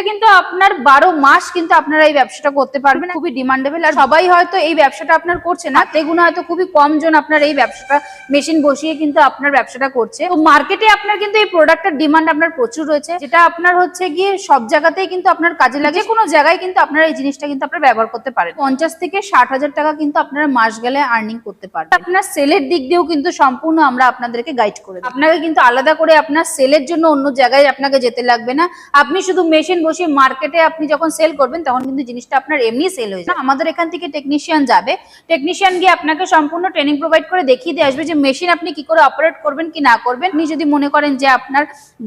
এটা কিন্তু আপনার বারো মাস কিন্তু আপনারা এই ব্যবসাটা করতে পারবেন। খুবই ডিমান্ডেবল আর সবাই হয়তো এই ব্যবসাটা আপনার করছে না। তেগুলো হয়তো খুবই কম জন আপনার এই ব্যবসাটা মেশিন বসিয়ে কিন্তু আপনার ব্যবসাটা করছে। তো মার্কেটে আপনার কিন্তু এই প্রোডাক্টের ডিমান্ড আপনার প্রচুর রয়েছে। যেটা আপনার হচ্ছে গিয়ে সব জায়গাতেই কিন্তু আপনার কাজে লাগে। কোনো জায়গায় কিন্তু আপনারা এই জিনিসটা কিন্তু আপনারা ব্যবহার করতে পারেন। পঞ্চাশ থেকে ষাট হাজার টাকা কিন্তু আপনারা মাস গেলে আর্নিং করতে পারেন আপনার সেলের দিক দিয়েও কিন্তু সম্পূর্ণ আমরা আপনাদেরকে গাইড করে। আপনাকে কিন্তু আলাদা করে আপনার সেলের জন্য অন্য জায়গায় আপনাকে যেতে লাগবে না। আপনি শুধু মেশিন বসিয়ে মার্কেটে আপনি যখন সেল করবেন, তখন কিন্তু জিনিসটা আপনার এমনি সেল হয়ে যাবে। আমাদের এখান থেকে টেকনিশিয়ান যাবে। টেকনিশিয়ান গিয়ে আপনাকে সম্পূর্ণ ট্রেনিং প্রোভাইড করে দেখিয়ে দিয়ে আসবে যে মেশিন আপনি কি করে অপারেট করবেন, কি না করবেন। আপনি যদি মনে করেন যে আপনার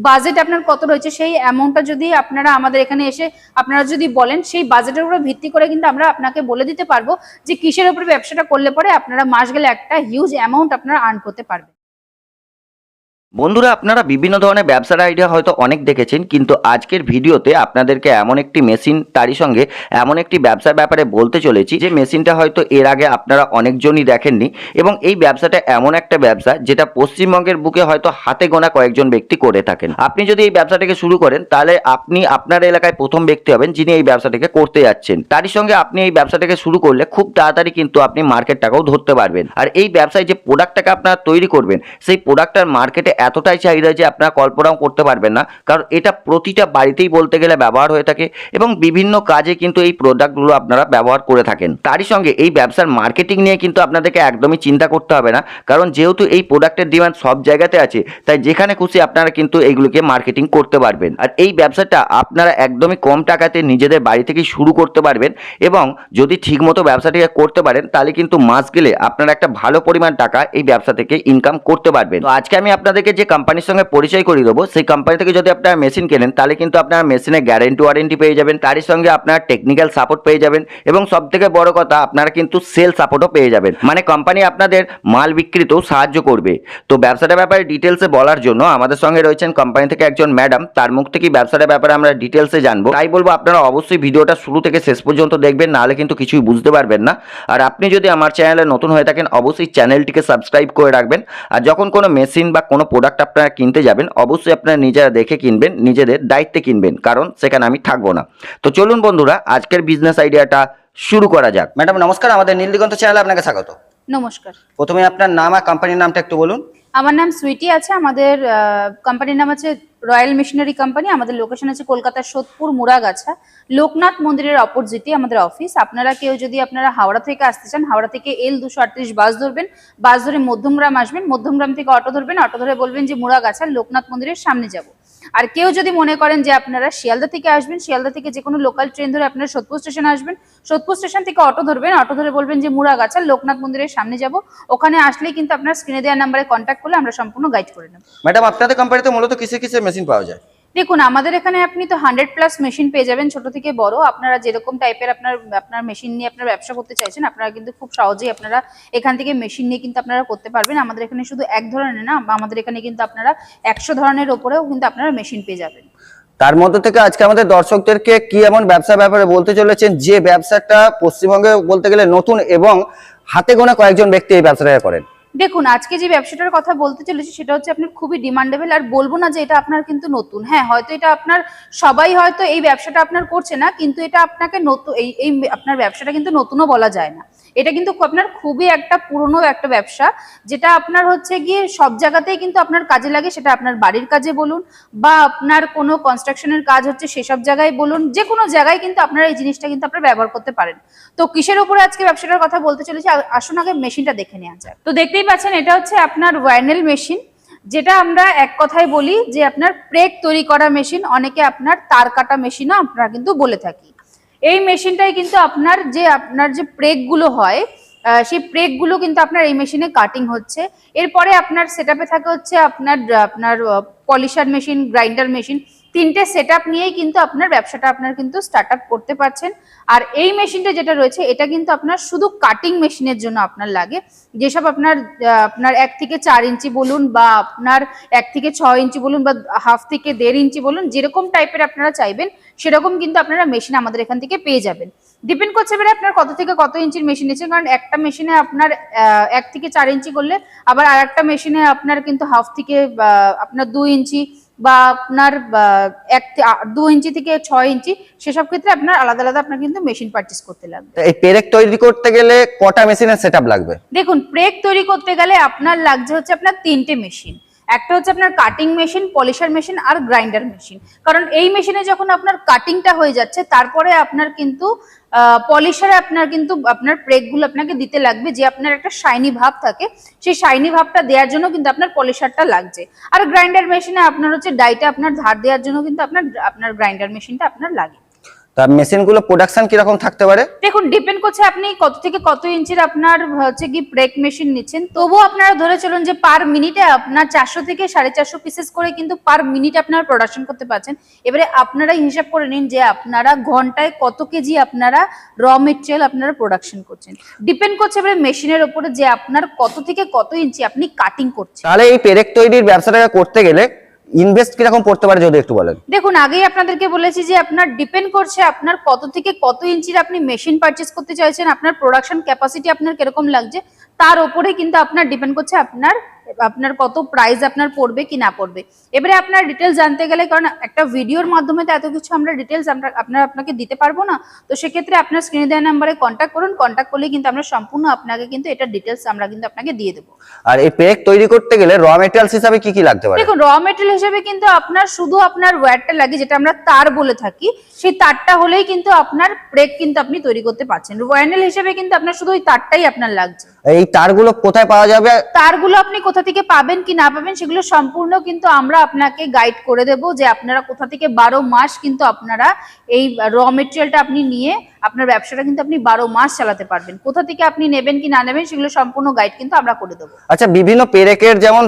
বাজেট আপনার কত রয়েছে, সেই অ্যামাউন্টটা যদি আপনারা আমাদের এখানে এসে আপনারা যদি বলেন, সেই বাজেটের উপর ভিত্তি করে কিন্তু আমরা আপনাকে বলে দিতে পারব যে কিসের উপরে ব্যবসাটা করলে পরে আপনারা মাস গেলে একটা হিউজ অ্যামাউন্ট আপনারা আর্ন করতে পারবেন। বন্ধুরা, আপনারা বিভিন্ন ধরনের ব্যবসার আইডিয়া হয়তো অনেক দেখেছেন, কিন্তু আজকের ভিডিওতে আপনাদেরকে এমন একটি মেশিন তারই সঙ্গে এমন একটি ব্যবসার ব্যাপারে বলতে চলেছি, যে মেশিনটা হয়তো এর আগে আপনারা অনেকজনই দেখেননি এবং এই ব্যবসাটা এমন একটা ব্যবসা যেটা পশ্চিমবঙ্গের বুকে হয়তো হাতে গোনা কয়েকজন ব্যক্তি করে থাকেন। আপনি যদি এই ব্যবসাটাকে শুরু করেন, তাহলে আপনি আপনার এলাকায় প্রথম ব্যক্তি হবেন যিনি এই ব্যবসাটাকে করতে যাচ্ছেন। তারই সঙ্গে আপনি এই ব্যবসাটাকে শুরু করলে খুব তাড়াতাড়ি কিন্তু আপনি মার্কেটটাকেও ধরতে পারবেন। আর এই ব্যবসায় যে প্রোডাক্টটাকে আপনারা তৈরি করবেন, সেই প্রোডাক্টটার মার্কেটে এতটাই চাহিদা যে আপনারা কল্পনাও করতে পারবেন না। কারণ এটা প্রতিটা বাড়িতেই বলতে গেলে ব্যবহার হয়ে থাকে এবং বিভিন্ন কাজে কিন্তু এই প্রোডাক্টগুলো আপনারা ব্যবহার করে থাকেন। তারই সঙ্গে এই ব্যবসার মার্কেটিং নিয়ে কিন্তু আপনাদেরকে একদমই চিন্তা করতে হবে না। কারণ যেহেতু এই প্রোডাক্টের ডিমান্ড সব জায়গাতে আছে, তাই যেখানে খুশি আপনারা কিন্তু এইগুলোকে মার্কেটিং করতে পারবেন। আর এই ব্যবসাটা আপনারা একদমই কম টাকাতে নিজেদের বাড়ি থেকেই শুরু করতে পারবেন এবং যদি ঠিকমতো ব্যবসাটিকে করতে পারেন, তাহলে কিন্তু মাস গেলে আপনারা একটা ভালো পরিমাণ টাকা এই ব্যবসা থেকে ইনকাম করতে পারবেন। তো আজকে আমি আপনাদেরকে যে কোম্পানির সঙ্গে পরিচয় করিয়ে দেবো, সেই কোম্পানি থেকে যদি আপনারা মেশিন কেনেন, তাহলে কিন্তু আপনারা মেশিনে গ্যারেন্টি ওয়ারেন্টি পেয়ে যাবেন, তারই সঙ্গে আপনারা টেকনিক্যাল সাপোর্ট পেয়ে যাবেন এবং সব থেকে বড় কথা, আপনারা কিন্তু সেল সাপোর্টও পেয়ে যাবেন। মানে কোম্পানি আপনাদের মাল বিক্রিতেও সাহায্য করবে। তো ব্যবসাটার ব্যাপারে ডিটেলসে বলার জন্য আমাদের সঙ্গে রয়েছেন কোম্পানি থেকে একজন ম্যাডাম তার মুখ থেকেই ব্যবসাটার ব্যাপারে আমরা ডিটেলসে জানব। তাই বলব, আপনারা অবশ্যই ভিডিওটা শুরু থেকে শেষ পর্যন্ত দেখবেন, নাহলে কিন্তু কিছুই বুঝতে পারবেন না। আর আপনি যদি আমার চ্যানেলে নতুন হয়ে থাকেন, অবশ্যই চ্যানেলটিকে সাবস্ক্রাইব করে রাখবেন। আর যখন কোনো মেশিন বা কোনো প্রোডাক্ট আপনারা কিনতে যাবেন অবশ্যই আপনারা নিজেরা দেখে কিনবেন নিজেদের দায়িত্বে কিনবেন কারণ সেখানে আমি থাকব না। তো চলুন বন্ধুরা আজকের বিজনেস আইডিয়াটা শুরু করা যাক। ম্যাডাম নমস্কার আমাদের নীলদিগন্ত চ্যানেলে আপনাকে স্বাগত। নমস্কার। প্রথমে আপনার নাম আর কোম্পানির নামটা একটু বলুন। আমার নাম সুইটি আছে, আমাদের কোম্পানির নাম আছে রয়্যাল মিশনারি কোম্পানি আমাদের লোকেশন আছে কলকাতার সোদপুর মুরাগাছা লোকনাথ মন্দিরের অপোজিটে আমাদের অফিস আপনারা কেউ যদি আপনারা হাওড়া থেকে আসতে চান, হাওড়া থেকে এল দুশো আটত্রিশ বাস ধরবেন। বাস ধরে মধ্যমগ্রাম আসবেন, মধ্যমগ্রাম থেকে অটো ধরবেন অটো ধরে বলবেন যে মুরাগাছা লোকনাথ মন্দিরের সামনে যাব। আর কেউ যদি মনে করেন যে আপনারা শিয়ালদা থেকে আসবেন, শিয়ালদা থেকে যে কোনো লোকাল ট্রেন ধরে আপনারা সোদপুর স্টেশন আসবেন, সোদপুর স্টেশন থেকে অটো ধরবেন অটো ধরে বলবেন যে মুরাগাছা লোকনাথ মন্দিরের সামনে যাব। ওখানে আসলেই কিন্তু আপনার স্ক্রিনে দেওয়ার নাম্বারে কন্ট্যাক্ট করলে আমরা সম্পূর্ণ গাইড করে নেব। ম্যাডাম আপনাদের কোম্পানিতে মূলত কিসে কিসে মেশিন পাওয়া যায়? দেখুন আমাদের এখানে আপনি তো হান্ড্রেড প্লাস মেশিন পেয়ে যাবেন ছোট থেকে বড়। আপনারা যেরকম টাইপের আপনার আপনার মেশিন নিয়ে আপনার ব্যবসা করতে চাইছেন আপনারা কিন্তু খুব সহজেই আপনারা এখান থেকে মেশিন নিয়ে কিন্তু আপনারা করতে পারবেন। আমাদের এখানে শুধু এক ধরনের না আমাদের এখানে কিন্তু আপনারা একশো ধরনের ওপরেও কিন্তু আপনারা মেশিন পেয়ে যাবেন। তার মধ্যে থেকে আজকে আমাদের দর্শকদেরকে কি এমন ব্যবসা ব্যাপারে বলতে চলেছেন? যে ব্যবসাটা পশ্চিমবঙ্গে বলতে গেলে নতুন এবং হাতে গোনা কয়েকজন ব্যক্তি এই ব্যবসাটা করেন। দেখুন, আজকে যে ব্যবসাটার কথা বলতে চলেছি, সেটা হচ্ছে আপনার খুবই ডিমান্ডেবল আর বলব না যে এটা আপনার কিন্তু নতুন। হ্যাঁ হয়তো এটা আপনার, সবাই হয়তো এই ব্যবসাটা আপনার করছে না, কিন্তু এটা আপনাকে নতুন এই এই, আপনার ব্যবসাটা কিন্তু নতুনও বলা যায় না। এটা কিন্তু আপনার খুবই একটা পুরনো একটা ব্যবসা, যেটা আপনার হচ্ছে গিয়ে সব জায়গাতেই কিন্তু আপনার কাজে লাগে, সেটা আপনার বাড়ির কাজে বলুন বা আপনার কোনো কনস্ট্রাকশনের কাজ হচ্ছে সেসব জায়গায় বলুন যে কোনো জায়গায় কিন্তু আপনারা এই জিনিসটা কিন্তু আপনারা ব্যবহার করতে পারেন। তো কিসের উপরে আজকে ব্যবসাটার কথা বলতে চলেছি আসুন আগে মেশিনটা দেখে নেওয়া যায় তো দেখতেই পাচ্ছেন এটা হচ্ছে আপনার ওয়াইনেল মেশিন যেটা আমরা এক কথায় বলি যে আপনার প্রেক তৈরি করা মেশিন অনেকে আপনার তার কাটা মেশিনও আপনারা কিন্তু বলে থাকি। এই মেশিনটাই কিন্তু আপনার যে আপনার যে প্রেকগুলো হয় সেই প্রেকগুলো কিন্তু আপনার এই মেশিনে কাটিং হচ্ছে। এরপরে আপনার সেটআপে থাকে হচ্ছে আপনার আপনার পলিশার মেশিন গ্রাইন্ডার মেশিন তিনটে সেটআপ নিয়েই কিন্তু আপনার ব্যবসাটা আপনার কিন্তু স্টার্ট করতে পারছেন। আর এই মেশিনটা যেটা রয়েছে, এটা কিন্তু আপনার শুধু কাটিং মেশিনের জন্য আপনার লাগে। যেসব আপনার আপনার এক থেকে চার ইঞ্চি বলুন বা আপনার এক থেকে ছয় ইঞ্চি বলুন বা হাফ থেকে দেড় ইঞ্চি বলুন, যেরকম টাইপের আপনারা চাইবেন, সেরকম কিন্তু আপনারা মেশিন আমাদের এখান থেকে পেয়ে যাবেন। ডিপেন্ড করছে এবারে আপনার কত থেকে কত ইঞ্চির মেশিন আছে কারণ একটা মেশিনে আপনার এক থেকে চার ইঞ্চি করলে আবার আর একটা মেশিনে আপনার কিন্তু হাফ থেকে আপনার দুই ইঞ্চি বা আপনার এক দু ইঞ্চি থেকে ছয় ইঞ্চি সেসব ক্ষেত্রে আপনার আলাদা আলাদা আপনার কিন্তু মেশিন পার্চেস করতে লাগবে। এই পেরেক তৈরি করতে গেলে কটা মেশিনের সেট লাগবে? দেখুন প্রেক তৈরি করতে গেলে আপনার লাগছে হচ্ছে আপনার তিনটে মেশিন একটা হচ্ছে আপনার কাটিং মেশিন পলিশার মেশিন আর গ্রাইন্ডার মেশিন কারণ এই মেশিনে যখন আপনার কাটিংটা হয়ে যাচ্ছে, তারপরে আপনার কিন্তু পলিশারে আপনার কিন্তু, আপনার ব্রেকগুলো আপনাকে দিতে লাগবে, যে আপনার একটা শাইনি ভাব থাকে। সেই শাইনি ভাবটা দেওয়ার জন্য কিন্তু আপনার পলিশারটা লাগছে। আর গ্রাইন্ডার মেশিনে আপনার হচ্ছে ডাইটা আপনার ধার দেওয়ার জন্য কিন্তু আপনার আপনার গ্রাইন্ডার মেশিনটা আপনার লাগে। তা মেশিনগুলো প্রোডাকশন কীরকম থাকতে পারে? দেখুন ডিপেন্ড করছে আপনি কত থেকে কত ইঞ্চির আপনার হচ্ছে কি ব্রেক মেশিন নিচ্ছেন। তবুও আপনারা ধরে চলুন যে পার মিনিটে আপনার চারশো থেকে সাড়ে চারশো পিসেস করে কিন্তু পার মিনিট আপনারা প্রোডাকশন করতে পারছেন। এবারে আপনারাই হিসাব করে নিন যে আপনারা ঘন্টায় কত কেজি আপনারা র মেটেরিয়াল আপনারা প্রোডাকশন করছেন। ডিপেন্ড করছে এবারে মেশিনের উপরে যে আপনার কত থেকে কত ইঞ্চি আপনি কাটিং করছেন। তাহলে এই পেরেক তৈরির ব্যবসাটা করতে গেলে ইনভেস্ট কীরকম করতে পারে যদি একটু বলেন। দেখুন, আগেই আপনাদেরকে বলেছি যে আপনার ডিপেন্ড করছে আপনার কত থেকে কত ইঞ্চির আপনি মেশিন পারচেস করতে চাইছেন, আপনার প্রোডাকশন ক্যাপাসিটি আপনার কীরকম লাগছে তার উপরে কিন্তু আপনার ডিপেন্ড করছে আপনার আপনার কত প্রাইস আপনার পড়বে কি না পড়বে। এবারে আপনার ডিটেলস জানতে গেলে কারণ একটা ভিডিওর মাধ্যমে তো এত কিছু আমরা ডিটেলস আমরা আপনার আপনাকে দিতে পারব না। তো সেক্ষেত্রে আপনার স্ক্রিনে দেওয়া নাম্বারে কন্ট্যাক্ট করুন। কন্ট্যাক্ট করলে কিন্তু আমরা সম্পূর্ণ আপনাকে কিন্তু এটা ডিটেলস আমরা কিন্তু আপনাকে দিয়ে দেবো। আর এই পেরেক তৈরি করতে গেলে র মেটেরিয়ালস হিসাবে কি কি লাগতে পারে? দেখুন র মেটেরিয়াল হিসেবে কিন্তু আপনার শুধু আপনার ওয়্যারটা লাগে যেটা আমরা তার বলে থাকি সেই তারটা হলেই কিন্তু আপনার ব্রেক কিন্তু আপনি তৈরি করতে পারছেন। ওয়ার্নেল হিসেবে কিন্তু আপনার শুধু ওই তারটাই আপনার লাগছে। এই তারগুলো কোথায় পাওয়া যাবে? তারগুলো আপনি কোথা থেকে পাবেন, কি না পাবেন, সেগুলো সম্পূর্ণ কিন্তু আমরা আপনাকে গাইড করে দেব যে আপনারা কোথা থেকে বারো মাস কিন্তু আপনারা এই র মেটেরিয়ালটা আপনি নিয়ে আপনার ব্যবসাটা কিন্তু আপনি বারো মাস চালাতে পারবেন। কোথা থেকে আপনি নেবেন কি না নেবেন সেগুলো সম্পূর্ণ গাইড কিন্তু আমরা করে দেবো। আচ্ছা বিভিন্ন পেরেকের যেমন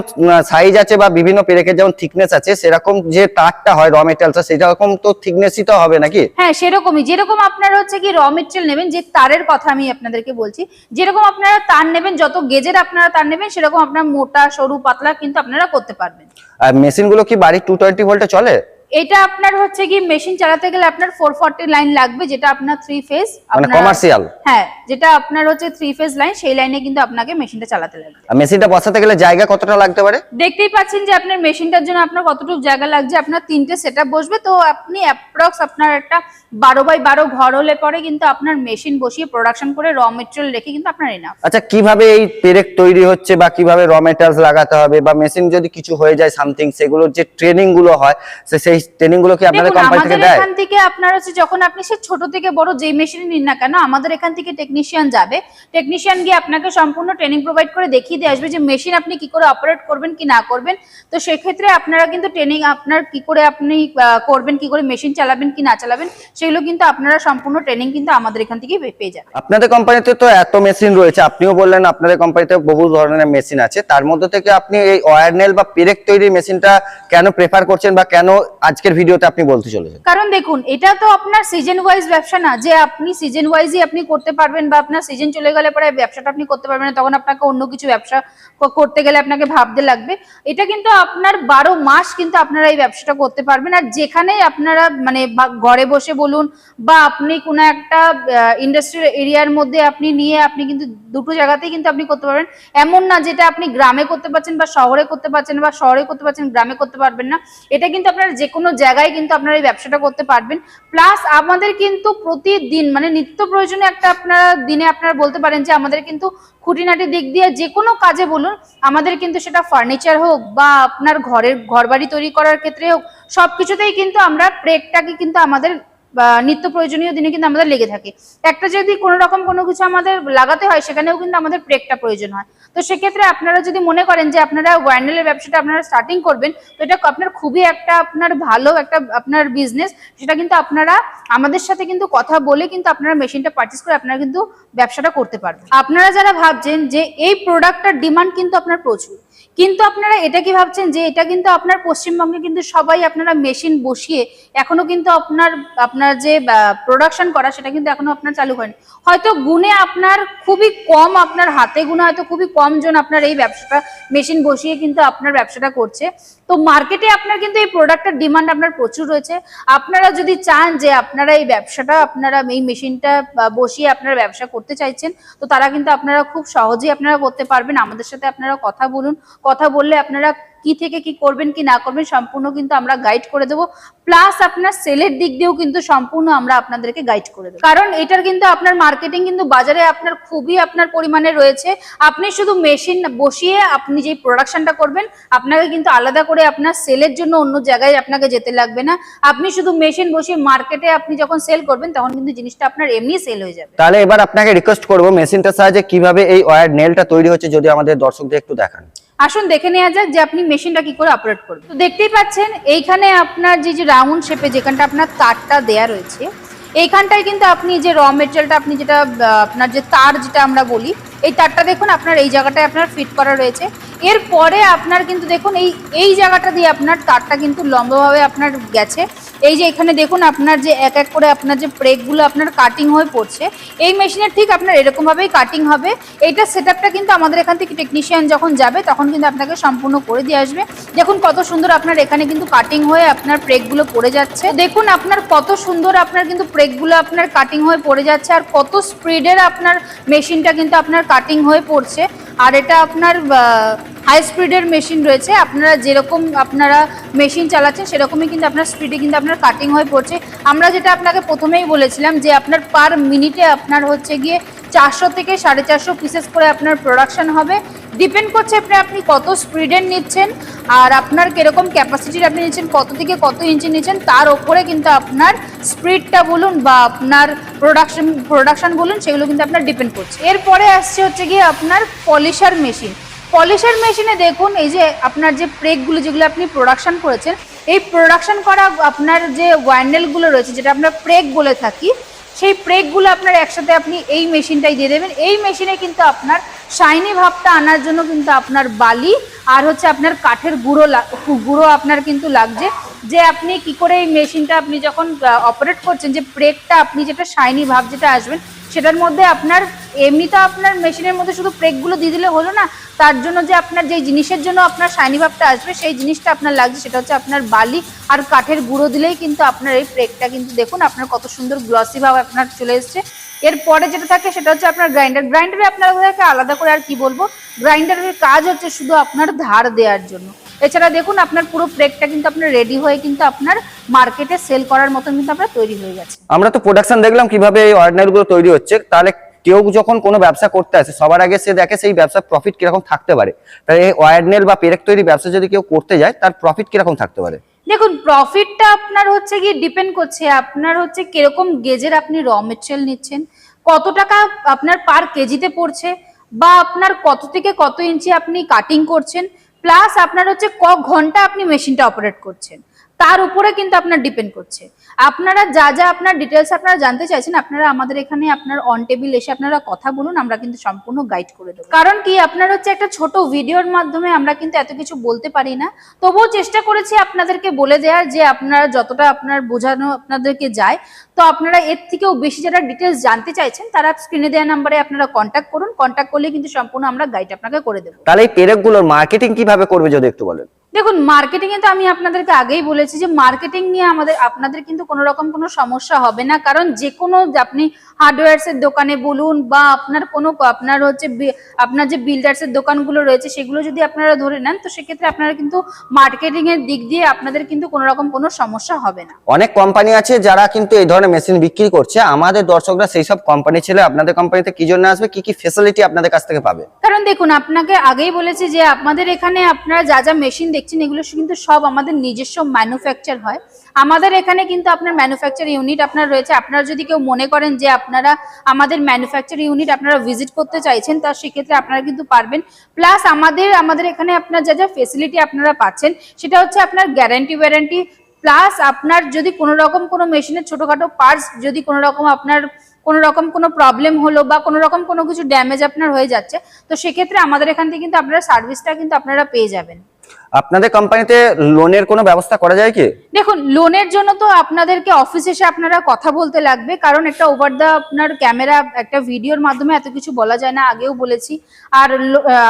সাইজ আছে বা বিভিন্ন পেরেকের যেমন থিকনেস আছে সেরকম যে তারটা হয় র মেটেরিয়ালস সেরকম তো থিকনেসই তো হবে নাকি? হ্যাঁ সেরকমই। যেরকম আপনারা হচ্ছে কি র মেটেরিয়াল নেবেন যে তারের কথা আমি আপনাদেরকে বলছি যেরকম আপনারা তার নেবেন যত গেজের আপনারা তার নেবেন সেরকম আপনার মোটা সরু পাতলা কিন্তু আপনারা করতে পারবেন। আর মেশিনগুলো কি বাড়ির টু টোয়েন্টি ভোল্টে চলে? এটা আপনার হচ্ছে কি মেশিন চালাতে গেলে আপনার ফোর ফর্টি লাইন লাগবে যেটা আপনার থ্রি ফেজ মানে কমার্শিয়াল হ্যাঁ যেটা আপনার হচ্ছে থ্রি ফেজ লাইন সেই লাইনে কিন্তু আপনাকে মেশিনটা চালাতে লাগবে। আর মেশিনটা বসাতে গেলে জায়গা কতটা লাগতে পারে? দেখতেই পাচ্ছেন যে আপনার মেশিনটার জন্য আপনার কতটুকু জায়গা লাগছে আপনার তিনটে সেট বসবে তো আপনি অ্যাপ্রক্স আপনার একটা বারো বাই বারো ঘর হলে পরে কিন্তু আপনার মেশিন বসিয়ে প্রোডাকশন করে র মেটেরিয়াল রেখে কিন্তু আপনার এনাফ আচ্ছা কীভাবে এই পেরেক তৈরি হচ্ছে বা কীভাবে র মেটেরিয়ালস লাগাতে হবে বা মেশিন যদি কিছু হয়ে যায় সামথিং সেগুলোর যে ট্রেনিংগুলো হয় সে- সেই ট্রেনিংগুলো কি আপনাদের কোম্পানি থেকে দেয়? এখান থেকে আপনার হচ্ছে যখন আপনি সে ছোট থেকে বড় যেই মেশিন নিন না কেন আমাদের এখান থেকে টেকনিশিয়ান যাবে। টেকনিশিয়ান গিয়ে আপনাকে সম্পূর্ণ ট্রেনিং প্রোভাইড করে দেখিয়ে দিয়ে আসবে যে মেশিন আপনি কি করে অপারেট করবেন কি না করবেন। তো সেক্ষেত্রে আপনারা কিন্তু ট্রেনিং আপনার কি করে আপনি করবেন কি করে মেশিন চালাবেন কি না চালাবেন সেগুলো কিন্তু আপনারা সম্পূর্ণ ট্রেনিং কিন্তু আমাদের এখান থেকে পেয়ে যাবেন। আপনাদের কোম্পানিতে তো এত মেশিন রয়েছে আপনিও বললেন আপনাদের কোম্পানিতে বহু ধরনের মেশিন আছে। তার মধ্যে থেকে আপনি এই ওয়ারনেল বা পেরেক তৈরি মেশিনটা কেন প্রেফার করছেন বা কেন আজকের ভিডিওতে আপনি বলতে চলেছেন। কারণ দেখুন, এটা তো আপনার সিজন ওয়াইজ ব্যবসা না, যে আপনি সিজন ওয়াইজই আপনি করতে পারবেন বা আপনার সিজন চলে গেলে পরে ব্যবসাটা আপনি করতে পারবেন না, তখন আপনাকে অন্য কিছু ব্যবসা করতে গেলে আপনাকে ভাবতে লাগবে। এটা কিন্তু আপনার বারো মাস কিন্তু আপনারা এই ব্যবসাটা করতে পারবেন, আর যেখানেই আপনারা মানে ঘরে বসে বলুন বা আপনি কোনো একটা ইন্ডাস্ট্রিয়াল এরিয়ার মধ্যে আপনি নিয়ে আপনি কিন্তু দুটো জায়গাতেই কিন্তু আপনি করতে পারবেন। এমন না যেটা আপনি গ্রামে করতে পারছেন বা শহরে করতে পারছেন বা শহরে করতে পারছেন, গ্রামে করতে পারবেন না। এটা কিন্তু আপনারা যে কোনো জায়গায় কিন্তু আপনারা এই ব্যবসাটা করতে পারবেন। প্লাস আমাদের কিন্তু প্রতিদিন মানে নিত্য প্রয়োজনীয় একটা আপনারা দিনে আপনারা বলতে পারেন যে আমাদের কিন্তু খুঁটিনাটি দিক দিয়ে যে কোনো কাজে বলুন, আমাদের কিন্তু সেটা ফার্নিচার হোক বা আপনার ঘরের, ঘরবাড়ি তৈরি করার ক্ষেত্রে হোক সব কিছুতেই কিন্তু আমরা প্রেকটাকে কিন্তু আমাদের নিত্য প্রয়োজনীয় দিনে কিন্তু আমাদের লেগে থাকে। একটা যদি কোনো রকম কোনো কিছু আমাদের লাগাতে হয়, সেখানেও কিন্তু আমাদের প্রেকটা প্রয়োজন হয়। তো সেক্ষেত্রে আপনারা যদি মনে করেন যে আপনারা ওয়ার্নেলের ব্যবসাটা আপনারা স্টার্টিং করবেন, তো এটা আপনার খুবই একটা আপনার ভালো একটা আপনার বিজনেস সেটা কিন্তু আপনারা আমাদের সাথে কিন্তু কথা বলে কিন্তু আপনারা মেশিনটা পারচেস করে আপনারা কিন্তু ব্যবসাটা করতে পারবেন। আপনারা যারা ভাবছেন যে এই প্রোডাক্টটার ডিমান্ড কিন্তু আপনার প্রচুর, কিন্তু আপনারা এটা কি ভাবছেন যে এটা কিন্তু আপনার পশ্চিমবঙ্গে কিন্তু সবাই আপনারা মেশিন বসিয়ে এখনও কিন্তু আপনার আপনার যে প্রোডাকশন করা সেটা কিন্তু এখনও আপনার চালু হয়নি। হয়তো গুণে আপনার খুবই কম আপনার হাতে গুণে হয়তো খুবই কম জন আপনার এই ব্যবসাটা মেশিন বসিয়ে কিন্তু আপনার ব্যবসাটা করছে। তো মার্কেটে আপনার কিন্তু এই প্রোডাক্টের ডিমান্ড আপনার প্রচুর রয়েছে। আপনারা যদি চান যে আপনারা এই ব্যবসাটা, আপনারা এই মেশিনটা বসিয়ে আপনারা ব্যবসা করতে চাইছেন, তো তারা কিন্তু আপনারা খুব সহজেই আপনারা করতে পারবেন। আমাদের সাথে আপনারা কথা বলুন, কথা বললে আপনারা কি থেকে কি করবেন, কি না করবেন, সম্পূর্ণ কিন্তু আমরা গাইড করে দেবো। প্লাস আপনার সেলের দিক দিয়েও কিন্তু সম্পূর্ণ আমরা আপনাদেরকে গাইড করে দেবো। কারণ এটার কিন্তু আপনার মার্কেটিং কিন্তু বাজারে আপনার খুবই আপনার পরিমাণে রয়েছে। আপনি শুধু মেশিন বসিয়ে আপনি যে প্রোডাকশনটা করবেন, আপনাকে কিন্তু আলাদা করে আপনার সেলের জন্য অন্য জায়গায় আপনাকে যেতে লাগবে না। আপনি শুধু মেশিন বসিয়ে মার্কেটে আপনি যখন সেল করবেন তখন কিন্তু জিনিসটা আপনার এমনি সেল হয়ে যাবে। তাহলে এবার আপনাকে রিকোয়েস্ট করব মেশিনটার সাহায্যে কীভাবে এই ওয়্যার নেলটা তৈরি হচ্ছে যদি আমাদের দর্শকদের একটু দেখান। আসুন দেখে নেওয়া যাক যে আপনি মেশিনটা কি করে অপারেট করবেন। তো দেখতেই পাচ্ছেন এইখানে আপনার যে যে রাউন্ড শেপে যেখানটা আপনার তারটা দেয়া রয়েছে এইখানটায় কিন্তু আপনি যে র মেটেরিয়ালটা আপনি যেটা আপনার যে তার যেটা আমরা বলি, এই তারটা দেখুন আপনার এই জায়গাটায় আপনার ফিট করা রয়েছে। এরপরে আপনার কিন্তু দেখুন, এই এই জায়গাটা দিয়ে আপনার তারটা কিন্তু লম্বাভাবে আপনার গেছে। এই যে এখানে দেখুন আপনার যে এক এক করে আপনার যে ব্রেকগুলো আপনার কাটিং হয়ে পড়ছে, এই মেশিনের ঠিক আপনার এরকমভাবেই কাটিং হবে। এইটা সেটআপটা কিন্তু আমাদের এখান থেকে টেকনিশিয়ান যখন যাবে, তখন কিন্তু আপনাকে সম্পূর্ণ করে দিয়ে আসবে। দেখুন কত সুন্দর আপনার এখানে কিন্তু কাটিং হয়ে আপনার ব্রেকগুলো পড়ে যাচ্ছে। দেখুন আপনার কত সুন্দর আপনার কিন্তু ব্রেকগুলো আপনার কাটিং হয়ে পড়ে যাচ্ছে, আর কত স্পিডের আপনার মেশিনটা কিন্তু আপনার কাটিং হয়ে পড়ছে। আর এটা আপনার হাই স্পিডের মেশিন রয়েছে। আপনারা যেরকম আপনারা মেশিন চালাচ্ছেন, সেরকমই কিন্তু আপনার স্পিডে কিন্তু আপনার কাটিং হয়ে পড়ছে। আমরা যেটা আপনাকে প্রথমেই বলেছিলাম যে আপনার পার মিনিটে আপনার হচ্ছে গিয়ে চারশো থেকে সাড়ে চারশো পিসেস করে আপনার প্রোডাকশান হবে। ডিপেন্ড করছে আপনি আপনি কত স্পিডের নিচ্ছেন, আর আপনার কীরকম ক্যাপাসিটির আপনি নিচ্ছেন, কত থেকে কত ইঞ্চি নিচ্ছেন, তার ওপরে কিন্তু আপনার স্পিডটা বলুন বা আপনার প্রোডাকশন প্রোডাকশন বলুন, সেগুলো কিন্তু আপনার ডিপেন্ড করছে। এরপরে আসছে হচ্ছে গিয়ে আপনার পলিশার মেশিন পলিশার মেশিনে দেখুন, এই যে আপনার যে প্রেকগুলো যেগুলো আপনি প্রোডাকশন করেছেন, এই প্রোডাকশন করা আপনার যে ওয়ান্ডেলগুলো রয়েছে, যেটা আমরা প্রেক বলে থাকি সেই প্রেকগুলো আপনার একসাথে আপনি এই মেশিনটাই দিয়ে দেবেন। এই মেশিনে কিন্তু আপনার শাইনি ভাবটা আনার জন্য কিন্তু আপনার বালি আর হচ্ছে আপনার কাঠের গুঁড়ো গুঁড়ো আপনার কিন্তু লাগছে। যে আপনি কি করে এই মেশিনটা আপনি যখন অপারেট করছেন, যে প্রেকটা আপনি যেটা শাইনি ভাব যেটা আসবেন, সেটার মধ্যে আপনার এমনি তো আপনার মেশিনের মধ্যে শুধু প্রেকগুলো দিয়ে দিলে হলো না, তার জন্য যে আপনার যেই জিনিসের জন্য আপনার শাইনি ভাবটা আসবে, সেই জিনিসটা আপনার লাগছে, সেটা হচ্ছে আপনার বালি আর কাঠের গুঁড়ো দিলেই কিন্তু আপনার এই প্রেকটা কিন্তু দেখুন, আপনার কত সুন্দর গ্লসি ভাব আপনার চলে এসছে। এরপরে যেটা থাকে, সেটা হচ্ছে আপনার গ্রাইন্ডার গ্রাইন্ডারে আপনাদেরকে আলাদা করে আর কি বলব? গ্রাইন্ডারের কাজ হচ্ছে শুধু আপনার ধার দেওয়ার জন্য। এছাড়া দেখুন, আপনার পুরো প্রেকটা কিন্তু আপনার রেডি হয়ে কিন্তু আপনার মার্কেটে সেল করার মতন কিন্তু আপনার তৈরি হয়ে গেছে। আমরা তো প্রোডাকশন দেখলাম কীভাবে এই ওয়্যারগুলো তৈরি হচ্ছে, তাহলে কেউ যখন কোনো ব্যবসা করতে আসে, সবার আগে সে দেখে সেই ব্যবসার প্রফিট কীরকম থাকতে পারে। তাহলে এই ওয়্যার বা পেরেক তৈরি ব্যবসা যদি কেউ করতে যায়, তার প্রফিট কীরকম থাকতে পারে? দেখুন প্রফিটটা আপনার হচ্ছে গিয়ে ডিপেন্ড করছে, আপনার হচ্ছে কীরকম গেজের আপনি র মেটেরিয়াল নিচ্ছেন, কত টাকা আপনার পার কেজিতে পড়ছে, বা আপনার কত থেকে কত ইঞ্চি আপনি কাটিং করছেন প্লাস আপনার হচ্ছে ক ঘণ্টা আপনি মেশিনটা অপারেট করছেন। তার উপরে কিন্তু আপনার ডিপেন্ড করছে। আপনারা যা যা আপনার ডিটেলস আপনারা জানতে চাইছেন, আপনারা আমাদের এখানে আপনার অন টেবিল এসে আপনারা কথা বলুন, আমরা কিন্তু সম্পূর্ণ গাইড করে দেবো। কারণ কি, আপনার হচ্ছে একটা ছোট ভিডিওর মাধ্যমে আমরা কিন্তু এত কিছু বলতে পারি না। তবুও চেষ্টা করেছি আপনাদেরকে বলে দেওয়ার যে আপনারা যতটা আপনার বোঝানো আপনাদেরকে যায়, তো আপনারা এর থেকেও বেশি যারা ডিটেলস জানতে চাইছেন, তারা স্ক্রিনে দেওয়া নাম্বারে আপনারা কন্ট্যাক্ট করুন। কন্ট্যাক্ট করলে কিন্তু সম্পূর্ণ আমরা গাইড আপনাকে করে দেবো। তাহলে এই পেরেকগুলোর মার্কেটিং কীভাবে করবে যদি একটু বলেন? দেখুন মার্কেটিং এ তো আমি আপনাদেরকে আগেই বলেছি যে মার্কেটিং নিয়ে আমাদের আপনাদের কিন্তু কোনো রকম কোনো সমস্যা হবে না। কারণ যে কোনো আপনি হার্ডওয়্যারস এর দোকানে বলুন বা আপনার কোনো আপনার হচ্ছে আপনার যে বিল্ডার্স এর দোকানগুলো রয়েছে সেগুলো যদি আপনারা ধরে নেন তো সেক্ষেত্রে আপনারা কিন্তু মার্কেটিং এর দিক দিয়ে আপনাদের কিন্তু কোনো রকম কোনো সমস্যা হবে না। অনেক কোম্পানি আছে যারা কিন্তু এই ধরনের মেশিন বিক্রি করছে। আমাদের দর্শকরা সেই সব কোম্পানি ছেলে আপনাদের কোম্পানিতে কি জন্য আসবে? কি কি ফেসিলিটি আপনাদের কাছ থেকে পাবে? কারণ দেখুন আপনাকে আগেই বলেছি যে আপনাদের এখানে আপনারা যা যা মেশিন দেখছেন, এগুলো কিন্তু সব আমাদের নিজস্ব ম্যানুফ্যাকচার হয়। আমাদের এখানে কিন্তু আপনার ম্যানুফ্যাকচার ইউনিট আপনার রয়েছে। আপনারা যদি কেউ মনে করেন যে আপনারা আমাদের ম্যানুফ্যাকচার ইউনিট আপনারা ভিজিট করতে চাইছেন তার সেক্ষেত্রে আপনারা কিন্তু পারবেন। প্লাস আমাদের আমাদের এখানে আপনার যা যা ফেসিলিটি আপনারা পাচ্ছেন, সেটা হচ্ছে আপনার গ্যারান্টি ওয়ারেন্টি প্লাস আপনার যদি কোনো রকম কোনো মেশিনের ছোটোখাটো পার্টস যদি কোনো রকম আপনার, কোনো রকম কোনো প্রবলেম হলো বা কোনো রকম কোনো কিছু ড্যামেজ আপনার হয়ে যাচ্ছে, তো সেক্ষেত্রে আমাদের এখান থেকে কিন্তু আপনারা সার্ভিসটা কিন্তু আপনারা পেয়ে যাবেন। আপনাদের কোম্পানিতে লোনের কোনো ব্যবস্থা করা যায় কি? দেখুন লোনের জন্য তো আপনাদেরকে অফিসে এসে আপনারা কথা বলতে লাগবে কারণ একটা ওভার দা আপনার ক্যামেরা একটা ভিডিওর মাধ্যমে এত কিছু বলা যায় না আগেও বলেছি। আর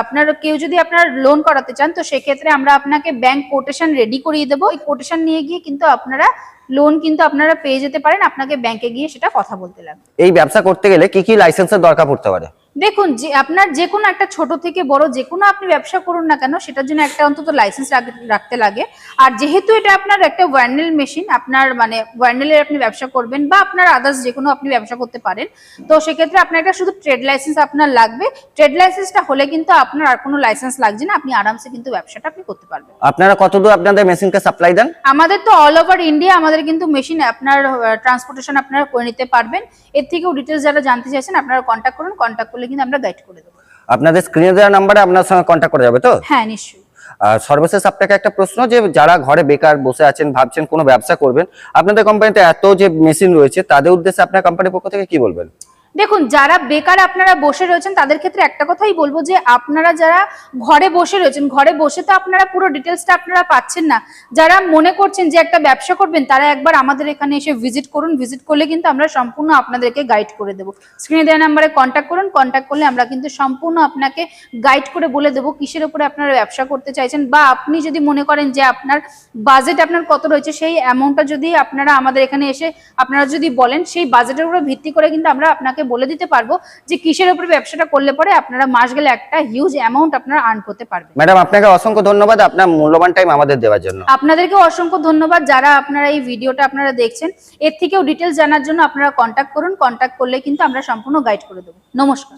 আপনার কেউ যদি আপনার লোন করাতে চান তো সেক্ষেত্রে আমরা আপনাকে ব্যাংক কোটেশন রেডি করিয়ে দেবো। ওই কোটেশন নিয়ে গিয়ে কিন্তু আপনারা লোন কিন্তু আপনারা পেয়ে যেতে পারেন আপনাকে ব্যাংকে গিয়ে সেটা কথা বলতে লাগবে। এই ব্যবসা করতে গেলে কি কি লাইসেন্সের দরকার পড়তে পারে? দেখুন যে আপনার যে কোনো একটা ছোট থেকে বড় যে কোনো আপনি ব্যবসা করুন না কেন সেটার জন্য একটা অন্তত লাইসেন্স রাখতে লাগে। আর যেহেতু এটা আপনার একটা ওয়ার্নেল মেশিন আপনার মানে ওয়ার্নেলের আপনি ব্যবসা করবেন বা আপনার আদার্স যে কোনো আপনি ব্যবসা করতে পারেন তো সেক্ষেত্রে আপনার একটা শুধু ট্রেড লাইসেন্স আপনার লাগবে। ট্রেড লাইসেন্সটা হলে কিন্তু আপনার আর কোনো লাইসেন্স লাগছে না আপনি আরামসে কিন্তু ব্যবসাটা আপনি করতে পারবেন। আপনারা কতদূর আপনাদের মেশিনকে সাপ্লাই দেন? আমাদের তো অল ওভার ইন্ডিয়া আমাদের কিন্তু মেশিন আপনার ট্রান্সপোর্টেশন আপনারা করে নিতে পারবেন। এর থেকেও ডিটেলস যারা জানতে চাইছেন আপনারা কন্ট্যাক্ট করুন। কন্ট্যাক্ট করলে কিন্তু আমরা গাইড করে দেবো। আপনাদের স্ক্রিনে দেওয়া নাম্বারে আপনার সঙ্গে কন্ট্যাক্ট করা যাবে তো? হ্যাঁ নিশ্চয়ই। আর সর্বশেষ আপনাকে একটা প্রশ্ন যে যারা ঘরে বেকার বসে আছেন ভাবছেন কোনো ব্যবসা করবেন আপনাদের কোম্পানিতে এত যে মেশিন রয়েছে তাদের উদ্দেশ্যে আপনার কোম্পানির পক্ষ থেকে কি বলবেন? দেখুন, যারা বেকার আপনারা বসে রয়েছেন, তাদের ক্ষেত্রে একটা কথাই বলব যে আপনারা যারা ঘরে বসে রয়েছেন, ঘরে বসে তো আপনারা পুরো ডিটেলসটা আপনারা পাচ্ছেন না। যারা মনে করছেন যে একটা ব্যবসা করবেন, তারা একবার আমাদের এখানে এসে ভিজিট করুন। ভিজিট করলে কিন্তু আমরা সম্পূর্ণ আপনাদেরকে গাইড করে দেবো। স্ক্রিনে দেওয়া নাম্বারে কন্ট্যাক্ট করুন। কন্ট্যাক্ট করলে আমরা কিন্তু সম্পূর্ণ আপনাকে গাইড করে বলে দেবো কিসের উপরে আপনারা ব্যবসা করতে চাইছেন বা আপনি যদি মনে করেন যে আপনার বাজেট আপনার কত রয়েছে, সেই অ্যামাউন্টটা যদি আপনারা আমাদের এখানে এসে আপনারা যদি বলেন, সেই বাজেটের উপর ভিত্তি করে কিন্তু আমরা আপনাকে বলে দিতে পারব যে কিসের উপরে ব্যবসাটা করলে পরে আপনারা মাস গেলে একটা হিউজ অ্যামাউন্ট আপনারা আর্ন করতে পারবেন। ম্যাডাম আপনাকে অসংখ্য ধন্যবাদ আপনার মূল্যবান টাইম আমাদের দেওয়ার জন্য। আপনাদেরকে অসংখ্য ধন্যবাদ যারা আপনারা এই ভিডিওটা আপনারা দেখছেন। এর থেকেও ডিটেলস জানার জন্য আপনারা কন্ট্যাক্ট করুন। কন্ট্যাক্ট করলে কিন্তু আমরা সম্পূর্ণ গাইড করে দেবো। নমস্কার।